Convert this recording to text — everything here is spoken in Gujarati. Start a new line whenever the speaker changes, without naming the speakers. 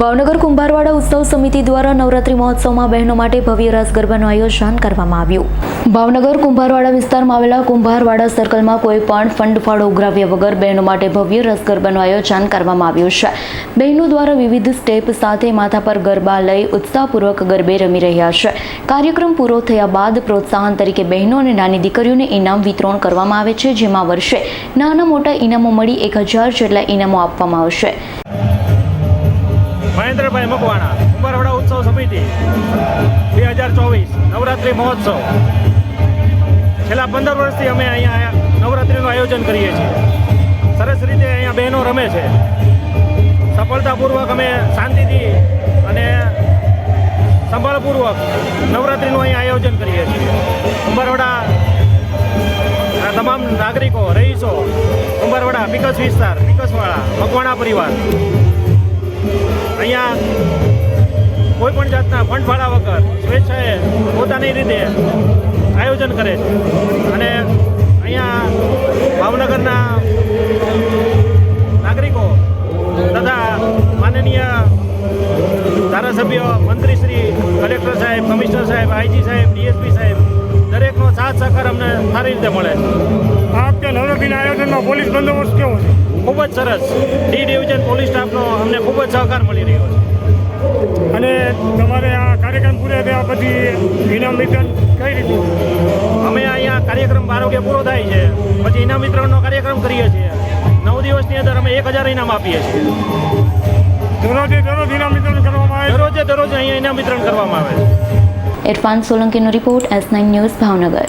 ભાવનગર કુંભારવાડા ઉત્સવ સમિતિ દ્વારા નવરાત્રી મહોત્સવમાં બહેનો માટે ભવ્ય રાસ ગરબાનું આયોજન કરવામાં આવ્યું. ભાવનગર કુંભારવાડા વિસ્તારમાં આવેલા કુંભારવાડા સર્કલમાં કોઈ પણ ફંડ ફાળો ઉઘરાવ્યા વગર બહેનો માટે ભવ્ય રસ ગરબાનું આયોજન કરવામાં આવ્યું છે. બહેનો દ્વારા વિવિધ સ્ટેપ સાથે માથા પર ગરબા લઈ ઉત્સાહપૂર્વક ગરબે રમી રહ્યા છે. કાર્યક્રમ પૂરો થયા બાદ પ્રોત્સાહન તરીકે બહેનો અને નાની દીકરીઓને ઇનામ વિતરણ કરવામાં આવે છે, જેમાં વર્ષે નાના મોટા ઇનામો મળી એક હજાર જેટલા ઇનામો આપવામાં આવશે.
મહેન્દ્રભાઈ મકવાણા ઉંબરવાડા ઉત્સવ સમિતિ, બે હજાર ચોવીસ, નવરાત્રિ મહોત્સવ. છેલ્લા પંદર વર્ષથી અમે અહીંયા નવરાત્રિનું આયોજન કરીએ છીએ. સરસ રીતે અહીંયા બહેનો રમે છે. સફળતાપૂર્વક અમે શાંતિથી અને સંભાળપૂર્વક નવરાત્રિનું અહીંયા આયોજન કરીએ છીએ. ઉંબરવાડા તમામ નાગરિકો, રહીશો ઉંબરવાડા વિકસ વિસ્તાર, વિકસવાળા, મકવાણા પરિવાર. અહીંયા કોઈ પણ જાતના ફંડ ફાળા વગર સ્વેચ્છાએ પોતાની રીતે આયોજન કરે છે. અને અહીંયા ભાવનગરના નાગરિકો તથા માનનીય ધારાસભ્ય મંત્રીશ્રી કલેક્ટર સાહેબ, કમિશનર સાહેબ, આઈજી સાહેબ, ડીએસપી સાહેબ, દરેકનો સાથ સહકાર અમને સારી રીતે મળે છે.
નવરાત્રિના આયોજનમાં પોલીસ બંદોબસ્ત કેવો છે?
ખૂબ જ સરસ. ડી ડિવિઝન પોલીસ સ્ટાફનો અમને ખૂબ જ સહકાર મળી રહ્યો છે.
અને તમારે આ કાર્યક્રમ પૂરા થયા પછી ઇનામ વિતરણ કઈ રીતે?
અમે અહીંયા કાર્યક્રમ બાર વાગે પૂરો થાય છે. પછી ઇનામ વિતરણનો કાર્યક્રમ કરીએ છીએ. નવ દિવસની અંદર અમે એક હજાર ઇનામ આપીએ છીએ.
દરરોજે દરરોજ ઇનામ વિતરણ કરવામાં આવે
દરરોજે દરરોજ અહીંયા ઇનામ વિતરણ કરવામાં આવે છે.
Irfan સોલંકીનો report S nine news Bhavnagar.